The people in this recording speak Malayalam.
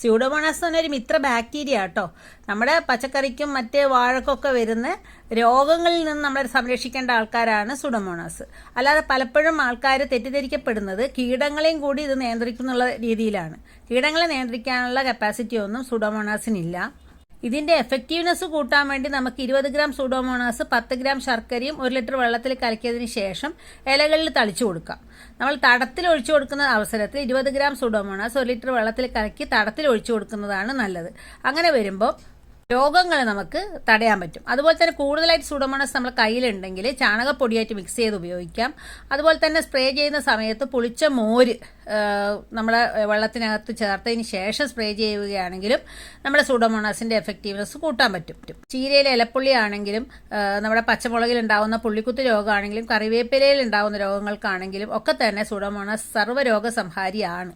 സ്യൂഡോമോണാസ് എന്ന് പറഞ്ഞൊരു മിത്ര ബാക്ടീരിയ കേട്ടോ നമ്മുടെ പച്ചക്കറിക്കും മറ്റ് വാഴക്കൊക്കെ വരുന്ന രോഗങ്ങളിൽ നിന്ന് നമ്മളെ സംരക്ഷിക്കേണ്ട ആൾക്കാരാണ് സുഡോമോണാസ് അല്ലാതെ പലപ്പോഴും ആൾക്കാർ തെറ്റിദ്ധരിക്കപ്പെടുന്നത് കീടങ്ങളെയും കൂടി ഇത് നിയന്ത്രിക്കുന്നുള്ള രീതിയിലാണ്. കീടങ്ങളെ നിയന്ത്രിക്കാനുള്ള കപ്പാസിറ്റി ഒന്നും സുഡോമോണാസിനില്ല ഇതിന്റെ എഫക്റ്റീവ്നെസ് കൂട്ടാൻ വേണ്ടി നമുക്ക് ഇരുപത് ഗ്രാം സൂഡോമോണാസ് പത്ത് ഗ്രാം ശർക്കരയും ഒരു ലിറ്റർ വെള്ളത്തിൽ കലക്കിയതിന് ശേഷം ഇലകളിൽ തളിച്ചു കൊടുക്കാം. നമ്മൾ തടത്തിൽ ഒഴിച്ചു കൊടുക്കുന്ന അവസരത്തിൽ ഇരുപത് ഗ്രാം സൂഡോമോണാസ് ഒരു ലിറ്റർ വെള്ളത്തിൽ കലക്കി തടത്തിൽ ഒഴിച്ചു കൊടുക്കുന്നതാണ് നല്ലത്. അങ്ങനെ വരുമ്പോൾ രോഗങ്ങൾ നമുക്ക് തടയാൻ പറ്റും. അതുപോലെ തന്നെ കൂടുതലായിട്ട് സുഡമണസ് നമ്മൾ കയ്യിലുണ്ടെങ്കിൽ ചാണകപ്പൊടിയായിട്ട് മിക്സ് ചെയ്ത് ഉപയോഗിക്കാം. അതുപോലെ തന്നെ സ്പ്രേ ചെയ്യുന്ന സമയത്ത് പുളിച്ച മോര് നമ്മളെ വെള്ളത്തിനകത്ത് ചേർത്തതിന് ശേഷം സ്പ്രേ ചെയ്യുകയാണെങ്കിലും നമ്മുടെ സൂഡോമോണാസിന്റെ എഫക്റ്റീവ്നെസ് കൂട്ടാൻ പറ്റും. ചീരയിലെ ഇലപ്പുള്ളി ആണെങ്കിലും നമ്മുടെ പച്ചമുളകിൽ ഉണ്ടാകുന്ന പുള്ളിക്കുത്ത് രോഗമാണെങ്കിലും കറിവേപ്പിലയിൽ ഉണ്ടാകുന്ന രോഗങ്ങൾക്കാണെങ്കിലും ഒക്കെ തന്നെ സൂഡോമോണാസ് സർവരോഗ സംഹാരിയാണ്